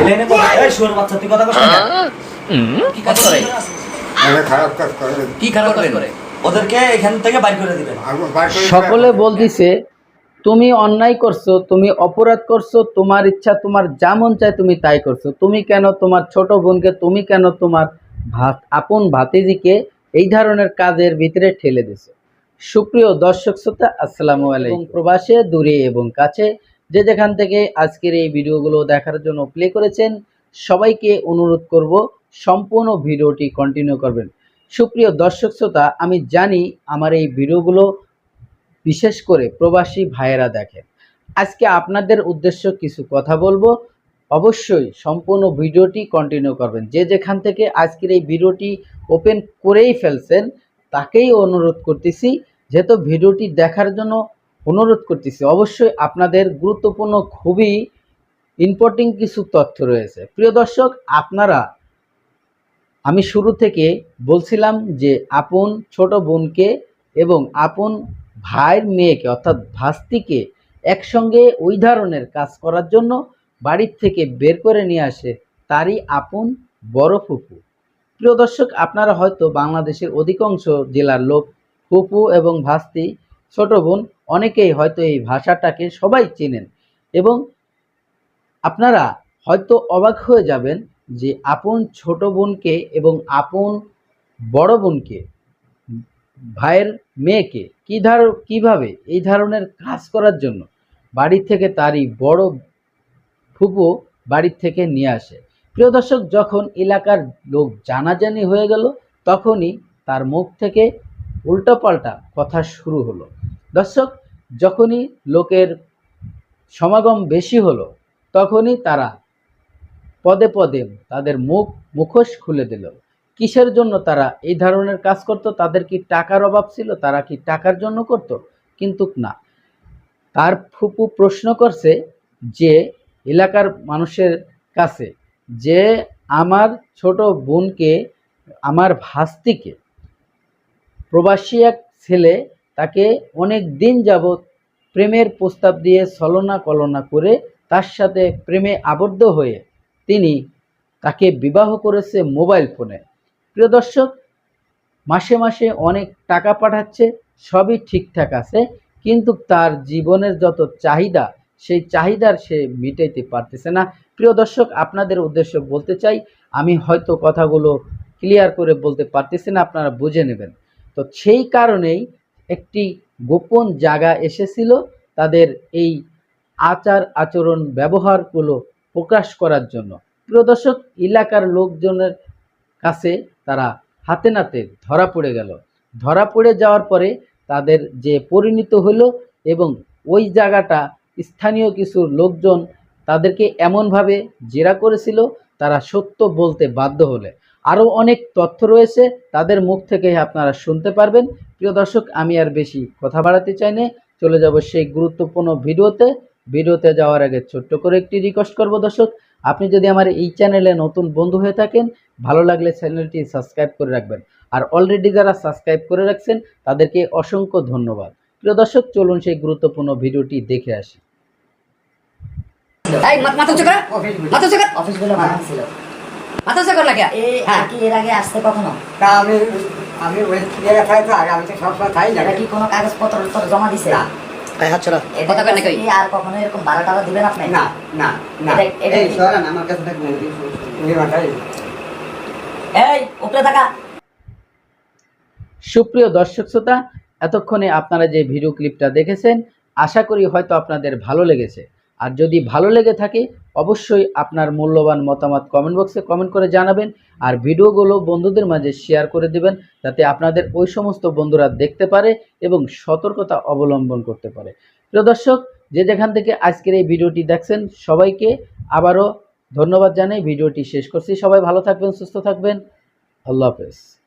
এলেনে কথা এই শুয়োর বাচ্চা তুই কথা কস না। কি কাজ করে এটা খারাপ কাজ করে। কি খারাপ করে? ওদেরকে এখান থেকে বাইর করে দিবেন। আর বার করে সকলে বলতিছে তুমি অন্যায় করছ তুমি অপরাধ করছ তোমার ইচ্ছা তোমার যা মন চায় তুমি তাই করছ। তুমি কেন তোমার ছোট বোনকে তুমি কেন তোমার ভাত আপন ভাতিজিকে এই ধরনের কাজের ভিতরে ঠেলে দিছো সুপ্রিয় দর্শক শ্রোতা আসসালামু আলাইকুম। প্রবাসে দূরে এবং কাছে যে যেখান থেকে আজকের এই ভিডিওগুলো দেখার জন্য প্লে করেছেন, সবাইকে অনুরোধ করব সম্পূর্ণ ভিডিওটি কন্টিনিউ করবেন। সুপ্রিয় দর্শক শ্রোতা, আমি জানি আমার এই ভিডিওগুলো বিশেষ করে প্রবাসী ভাইয়েরা দেখেন। আজকে আপনাদের উদ্দেশ্য কিছু কথা বলব। অবশ্যই সম্পূর্ণ ভিডিওটি কন্টিনিউ করবেন। যে যেখান থেকে আজকের এই ভিডিওটি ওপেন করেই ফেলছেন, তাকেই অনুরোধ করতেছি, যেহেতু ভিডিওটি দেখার জন্য অনুরোধ করতেছি, অবশ্যই আপনাদের গুরুত্বপূর্ণ, খুবই ইম্পর্টিং কিছু তথ্য রয়েছে। প্রিয় দর্শক, আপনারা, আমি শুরু থেকে বলছিলাম যে আপন ছোট বোনকে এবং আপন ভাইয়ের মেয়েকে, অর্থাৎ ভাস্তিকে একসঙ্গে ওই ধরনের কাজ করার জন্য বাড়ির থেকে বের করে নিয়ে আসে তারই আপন বড় ফুপু। প্রিয় দর্শক, আপনারা হয়তো বাংলাদেশের অধিকাংশ জেলার লোক ফুপু এবং ভাস্তি ছোট বোন অনেকেই হয়তো এই ভাষাটাকে সবাই চেনেন এবং আপনারা হয়তো অবাক হয়ে যাবেন যে আপন ছোট বোনকে এবং আপন বড় বোনকে, ভাইয়ের মেয়েকে কী ধার, কীভাবে এই ধরনের কাজ করার জন্য বাড়ি থেকে তারই বড় ফুপু বাড়ির থেকে নিয়ে আসে। প্রিয় দর্শক, যখন এলাকার লোক জানাজানি হয়ে গেল, তখনই তার মুখ থেকে উল্টোপাল্টা কথা শুরু হলো। দর্শক, যখনই লোকের সমাগম বেশি হলো, তখনই তারা পদে পদে তাদের মুখ, মুখোশ খুলে দিল। কিসের জন্য তারা এই ধরনের কাজ করত? তাদের কি টাকার অভাব ছিল? তারা কি টাকার জন্য করত? কিন্তু না। তার ফুপু প্রশ্ন করছে যে, এলাকার মানুষের কাছে যে, আমার ছোট বোনকে, আমার ভাস্তিকে, প্রবাসী এক ছেলে তাকে অনেক দিন যাবৎ প্রেমের প্রস্তাব দিয়ে ছলনা কলনা করে তার সাথে প্রেমে আবদ্ধ হয়ে তিনি তাকে বিবাহ করেছে মোবাইল ফোনে। প্রিয় দর্শক, মাসে মাসে অনেক টাকা পাঠাচ্ছে, সবই ঠিকঠাক আছে, কিন্তু তার জীবনের যত চাহিদা, সেই চাহিদার সে মিটাইতে পারতেছে না। প্রিয় দর্শক, আপনাদের উদ্দেশ্য বলতে চাই, আমি হয়তো কথাগুলো ক্লিয়ার করে বলতে পারতেছি না, আপনারা বুঝে নেবেন। তো সেই কারণেই একটি গোপন জায়গা এসেছিল তাদের এই আচার আচরণ ব্যবহারগুলো প্রকাশ করার জন্য। প্রদর্শক এলাকার লোকজনের কাছে তারা হাতে নাতে ধরা পড়ে গেল। ধরা পড়ে যাওয়ার পরে তাদের যে পরিণত হলো এবং ওই জায়গাটা স্থানীয় কিছু লোকজন তাদেরকে এমনভাবে জেরা করেছিল তারা সত্য বলতে বাধ্য হলে। আরও অনেক তথ্য রয়েছে, তাদের মুখ থেকে আপনারা শুনতে পারবেন। প্রিয় দর্শক, আমি আর বেশি কথা বাড়াতে চাই না। চলে যাব সেই গুরুত্বপূর্ণ ভিডিওতে। ভিডিওতে যাওয়ার আগে ছোট্ট করে একটি রিকোয়েস্ট করব দর্শক, আপনি যদি আমার এই চ্যানেলে নতুন বন্ধু হয়ে থাকেন, ভালো লাগলে চ্যানেলটি সাবস্ক্রাইব করে রাখবেন। আর অলরেডি যারা সাবস্ক্রাইব করে রাখছেন, তাদেরকে অসংখ্য ধন্যবাদ। প্রিয় দর্শক, চলুন সেই গুরুত্বপূর্ণ ভিডিওটি দেখে আসি। এই মাথা উঁচু কর। মাথা উঁচু কর। ভাড়া ছিল মাথা উঁচু কর। লাগে। এই হ্যাঁ। কি এর আগে আসতে কখনো? তা আমি আমি ওই জায়গায় থাকি তো আগে আমি তো সবসময় থাই না। এটা কি কোনো কাগজপত্র জমা দিছে? না। এদের কথা কয় না কাছে কই? আর কখনো এরকম ভাড়া টাড়া দিবেন আপনি? না না না। এটা- এটা এই সরান আমার কাছে থাকবেন এই উপরে থাকা। সুপ্রিয় দর্শক শ্রোতা এতক্ষণে আপনারা যে ভিডিও ক্লিপটা দেখেছেন আশা করি হয়তো আপনাদের ভালো লেগেছে। আর যদি ভালো লেগে থাকে, অবশ্যই আপনার মূল্যবান মতামত কমেন্ট বক্সে কমেন্ট করে জানাবেন আর ভিডিওগুলো বন্ধুদের মাঝে শেয়ার করে দিবেন যাতে আপনাদের ওই সমস্ত বন্ধুরা দেখতে পারে এবং সতর্কতা অবলম্বন করতে পারে। প্রিয় দর্শক, যে যেখান থেকে আজকের এই ভিডিওটি দেখছেন, সবাইকে আবারও ধন্যবাদ জানাই। ভিডিওটি শেষ করছি। সবাই ভালো থাকবেন, সুস্থ থাকবেন। আল্লাহ হাফেজ।